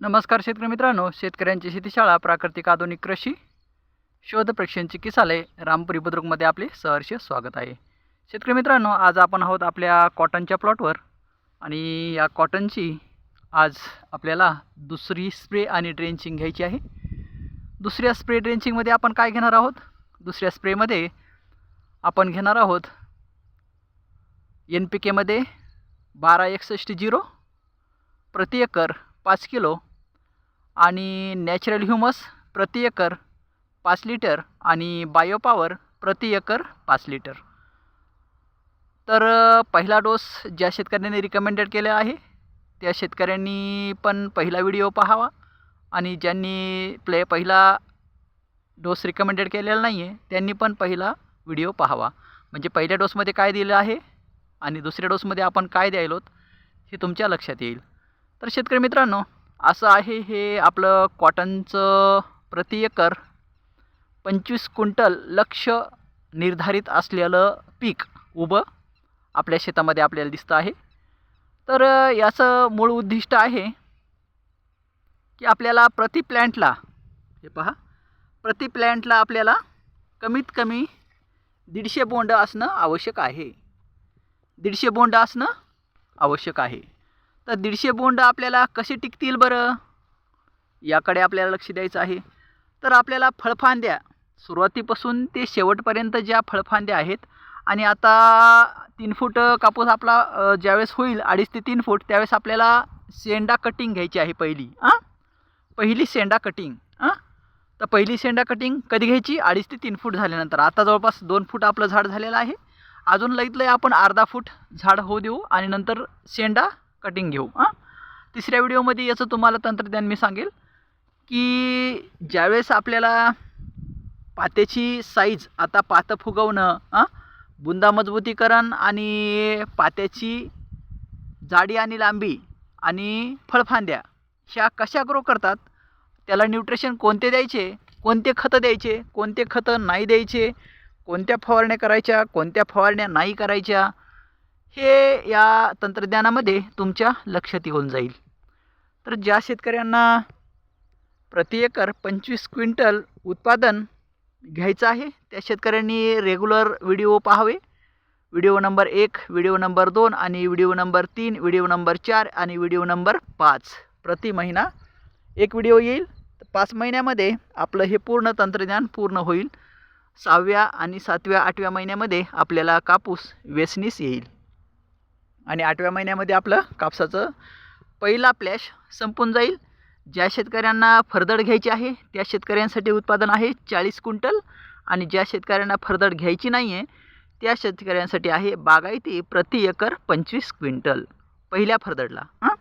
नमस्कार शेतकरी मित्रांनो शेतकऱ्यांची शेतीशाळा प्राकृतिक आधुनिक कृषी शोध प्रेक्षण चिकित्सालय रामपुरी बुद्रुकमध्ये आपले सहर्ष स्वागत आहे. शेतकरी मित्रांनो आज आपण आहोत आपल्या कॉटनच्या प्लॉटवर आणि या कॉटनची आज आपल्याला दुसरी स्प्रे आणि ड्रेंचिंग घ्यायची आहे. दुसऱ्या स्प्रे ड्रेंचिंगमध्ये आपण काय घेणार आहोत? दुसऱ्या स्प्रेमध्ये आपण घेणार आहोत एन पी केमध्ये बारा एकसष्ट झिरो प्रति एकर पाच किलो आणि नॅचरल ह्युमस प्रति एकर पाच लिटर आणि बायोपावर प्रति एकर पाच लिटर. तर पहिला डोस ज्या शेतकऱ्यांनी रिकमेंडेड केला आहे त्या शेतकऱ्यांनी पण पहिला व्हिडिओ पाहावा आणि ज्यांनी प्ले पहिला डोस रिकमेंडेड केलेला नाही आहे त्यांनी पण पहिला व्हिडिओ पाहावा. म्हणजे पहिल्या डोसमध्ये काय दिलं आहे आणि दुसऱ्या डोसमध्ये आपण काय द्यायलोत हे तुमच्या लक्षात येईल. तर शेतकरी मित्रांनो असं आहे हे आपलं कॉटनचं प्रति एकर पंचवीस क्विंटल लक्ष निर्धारित असलेलं पीक उभं आपल्या शेतामध्ये आपल्याला दिसतं आहे. तर याचं मूळ उद्दिष्ट आहे की आपल्याला प्रति प्लॅन्टला हे पहा प्रति प्लॅन्टला आपल्याला कमीत कमी दीडशे बोंड असणं आवश्यक आहे. दीडशे बोंड असणं आवश्यक आहे. तर दीडशे बोंड आपल्याला कसे टिकतील बरं? याकडे आपल्याला लक्ष द्यायचं आहे. तर आपल्याला फळफांद्या सुरुवातीपासून ते शेवटपर्यंत ज्या फळफांद्या आहेत आणि आता तीन फूट कापूस आपला ज्यावेळेस होईल अडीच ते तीन फूट त्यावेळेस आपल्याला शेंडा कटिंग घ्यायची आहे पहिली. हां पहिली शेंडा कटिंग हां तर पहिली शेंडा कटिंग कधी घ्यायची? अडीच ते तीन फूट झाल्यानंतर. आता जवळपास दोन फूट आपलं झाड झालेलं आहे. अजून लईत लई आपण अर्धा फूट झाड होऊ देऊ आणि नंतर शेंडा कटिंग घेऊ हां? तिसऱ्या व्हिडिओमध्ये याचं तुम्हाला तंत्रज्ञान मी सांगेल की ज्यावेळेस आपल्याला पात्याची साईज आता पातं फुगवणं हां? बुंदा मजबूतीकरण आणि पात्याची जाडी आणि लांबी आणि फळफांद्या ह्या कशा ग्रो करतात? त्याला न्यूट्रिशन कोणते द्यायचे? कोणते खतं द्यायचे? कोणते खतं नाही द्यायचे? कोणत्या फवारण्या करायच्या? कोणत्या फवारण्या नाही करायच्या? हे या तंत्रज्ञानामध्ये तुमच्या लक्षात येऊन जाईल. तर ज्या शेतकऱ्यांना प्रति एकर पंचवीस क्विंटल उत्पादन घ्यायचं आहे त्या शेतकऱ्यांनी रेग्युलर व्हिडिओ पाहावे. व्हिडिओ नंबर एक व्हिडिओ नंबर दोन आणि व्हिडिओ नंबर तीन व्हिडिओ नंबर चार आणि व्हिडिओ नंबर पाच. प्रति महिना एक व्हिडिओ येईल. पाच महिन्यामध्ये आपलं हे पूर्ण तंत्रज्ञान पूर्ण होईल. सहाव्या आणि सातव्या आठव्या महिन्यामध्ये आपल्याला कापूस वेचणीस येईल. आणि आठव्या महिन्यामध्ये आपलं कापसाचं पहिला प्लॅश संपून जाईल. ज्या शेतकऱ्यांना फरदड घ्यायची आहे त्या शेतकऱ्यांसाठी उत्पादन आहे चाळीस क्विंटल. आणि ज्या शेतकऱ्यांना फरदड घ्यायची नाही आहे त्या शेतकऱ्यांसाठी आहे बागायती प्रति एकर पंचवीस क्विंटल. पहिल्या फरदडला हां?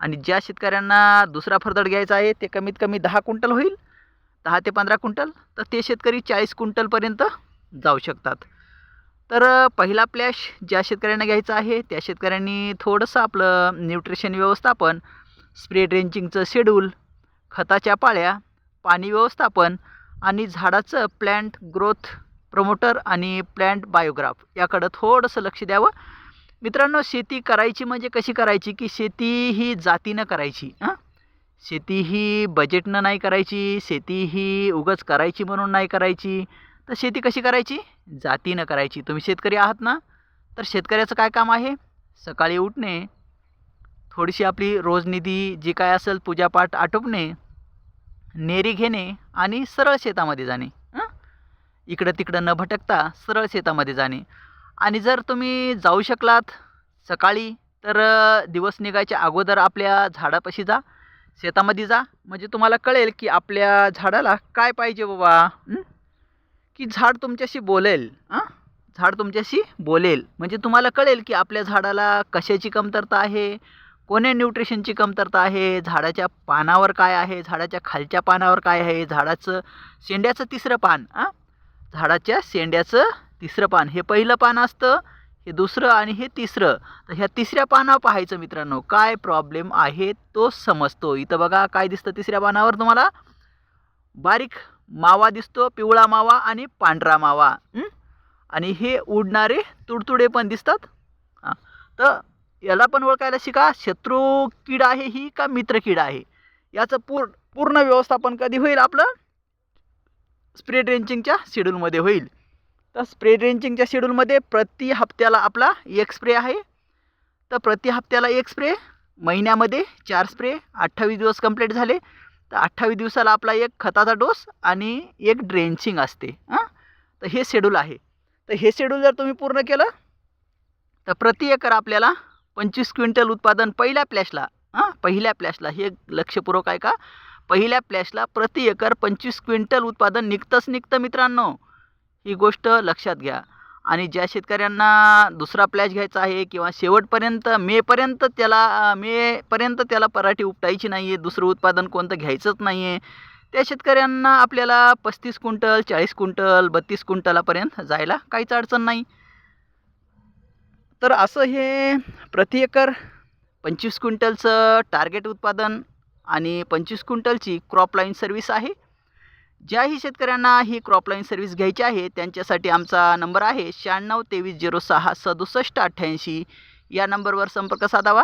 आणि ज्या शेतकऱ्यांना दुसरा फरदड घ्यायचा आहे ते कमीत कमी दहा क्विंटल होईल. दहा ते पंधरा क्विंटल तर ते शेतकरी चाळीस क्विंटलपर्यंत जाऊ शकतात. तर पहिला प्लॅश ज्या शेतकऱ्यांना घ्यायचा आहे त्या शेतकऱ्यांनी थोडंसं आपलं न्यूट्रिशन व्यवस्थापन स्प्रे ड्रेंचिंगचं शेड्यूल खताच्या पाळ्या पाणी व्यवस्थापन आणि झाडाचं प्लॅन्ट ग्रोथ प्रमोटर आणि प्लॅन्ट बायोग्राफ याकडं थोडंसं लक्ष द्यावं. मित्रांनो शेती करायची म्हणजे कशी करायची की शेती ही जातीनं करायची हां? शेती ही बजेटनं नाही करायची शेती ही उगच करायची म्हणून नाही करायची. तर शेती कशी करायची? जातीनं करायची. तुम्ही शेतकरी आहात ना? तर शेतकऱ्याचं काय काम आहे? सकाळी उठणे थोडीशी आपली रोजनिधी जी काय असेल पूजापाठ आटोपणे नेरी घेणे आणि सरळ शेतामध्ये जाणे. इकडं तिकडं न भटकता सरळ शेतामध्ये जाणे. आणि जर तुम्ही जाऊ शकलात सकाळी तर दिवस निघायच्या अगोदर आपल्या झाडापाशी जा. शेतामध्ये जा. म्हणजे तुम्हाला कळेल की आपल्या झाडाला काय पाहिजे बाबा? हं? की झाड तुमच्याशी बोलेल हां झाड तुमच्याशी बोलेल. म्हणजे तुम्हाला कळेल की आपल्या झाडाला कशाची कमतरता आहे कोण्या न्यूट्रिशनची कमतरता आहे झाडाच्या पानावर काय आहे झाडाच्या खालच्या पानावर काय आहे झाडाचं शेंड्याचं तिसरं पान हां झाडाच्या शेंड्याचं तिसरं पान. हे पहिलं पान असतं हे दुसरं आणि हे तिसरं. तर ह्या तिसऱ्या पानावर पाहायचं मित्रांनो काय प्रॉब्लेम आहे तो समजतो. इथं बघा काय दिसतं तिसऱ्या पानावर तुम्हाला? बारीक मावा दिसतो पिवळा मावा आणि पांढरा मावा. आणि हे उडणारे तुडतुडे पण दिसतात. हां. तर याला पण ओळखायला शिका शत्रू कीड आहे ही का मित्र कीड आहे? याचं पूर पूर्ण व्यवस्थापन कधी होईल आपलं? स्प्रे ड्रेंचिंगच्या शेड्यूलमध्ये होईल. तर स्प्रे ड्रेंचिंगच्या शेड्यूलमध्ये प्रति हप्त्याला आपला एक स्प्रे आहे. तर प्रति हप्त्याला एक स्प्रे महिन्यामध्ये चार स्प्रे अठ्ठावीस दिवस कंप्लीट झाले. तर अठ्ठावीस दिवसाला आपला एक खताचा डोस आणि एक ड्रेंचिंग असते हां? तर हे शेड्यूल आहे. तर हे शेड्यूल जर तुम्ही पूर्ण केलं तर प्रति एकर आपल्याला पंचवीस क्विंटल उत्पादन पहिल्या प्लॅशला हां? पहिल्या प्लॅशला हे लक्षपूर्वक आहे का पहिल्या प्लॅशला प्रति एकर पंचवीस क्विंटल उत्पादन निघतंच निघतं मित्रांनो. ही गोष्ट लक्षात घ्या. आणि ज्या शेतकऱ्यांना दुसरा प्लॅश घ्यायचा आहे किंवा शेवटपर्यंत मेपर्यंत त्याला मेपर्यंत त्याला पराठी उपटायची नाही आहे दुसरं उत्पादन कोणतं घ्यायचंच नाही आहे त्या शेतकऱ्यांना आपल्याला पस्तीस क्विंटल चाळीस क्विंटल बत्तीस क्विंटलापर्यंत जायला काहीच अडचण नाही. तर असं हे प्रति एकर पंचवीस क्विंटलचं टार्गेट उत्पादन आणि पंचवीस क्विंटलची क्रॉप लाईन सर्व्हिस आहे. ज्याही शेतकऱ्यांना ही क्रॉपलाईन सर्व्हिस घ्यायची आहे त्यांच्यासाठी आमचा नंबर आहे शहाण्णव तेवीस झिरो सहा सदुसष्ट अठ्ठ्याऐंशी. या नंबरवर संपर्क साधावा.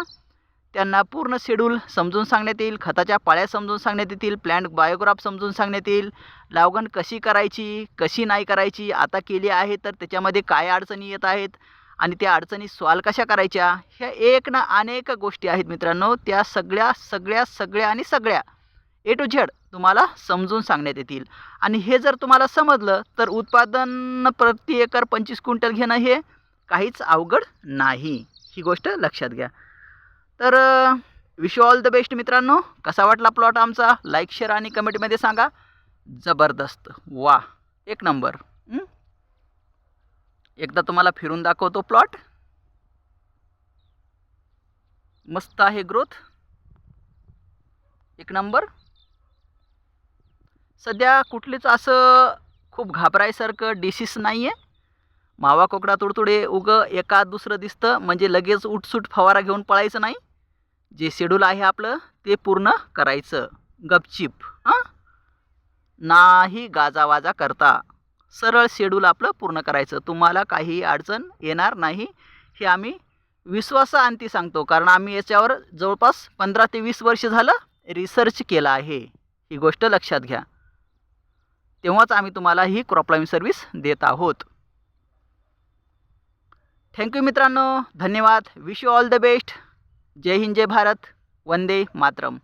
त्यांना पूर्ण शेड्यूल समजून सांगण्यात येईल खताच्या पाळ्या समजून सांगण्यात येतील प्लॅन्ट बायोग्राफ समजून सांगण्यात येईल लावगण कशी करायची कशी नाही करायची आता केली आहे तर त्याच्यामध्ये काय अडचणी येत आहेत आणि त्या अडचणी सॉल्व कशा करायच्या ह्या एक ना अनेक गोष्टी आहेत मित्रांनो त्या सगळ्या सगळ्या सगळ्या आणि सगळ्या. ए टू झेड तुम्हाला समजून सांगण्यात येतील. आणि हे जर तुम्हाला समजलं तर उत्पादन प्रति एकर पंचवीस क्विंटल घेणं हे काहीच अवघड नाही. ही गोष्ट लक्षात घ्या. तर विश ऑल द बेस्ट मित्रांनो. कसा वाटला प्लॉट आमचा? लाईक शेअर आणि कमेंटमध्ये सांगा. जबरदस्त. वा. एक नंबर. एकदा तुम्हाला फिरून दाखवतो प्लॉट मस्त आहे ग्रोथ एक नंबर. सध्या कुठलीच असं खूप घाबरायसारखं डिसीस नाही आहे मावा कोकडा तुडतुडे उगं एका दुसरं दिसतं म्हणजे लगेच उठसूट फवारा घेऊन पळायचं नाही. जे शेड्यूल आहे आपलं ते पूर्ण करायचं. गपचिप हां? नाही गाजावाजा करता. सरळ शेड्यूल आपलं पूर्ण करायचं. तुम्हाला काही अडचण येणार नाही हे आम्ही विश्वासाअंती सांगतो. कारण आम्ही याच्यावर जवळपास पंधरा ते वीस वर्ष झालं रिसर्च केला आहे. ही गोष्ट लक्षात घ्या. तेव्हाच आम्ही तुम्हाला ही क्रॉपलाईन सर्व्हिस देत आहोत. थँक्यू मित्रांनो. धन्यवाद. Wish you all the best जय हिंद जय भारत. वंदे मातरम.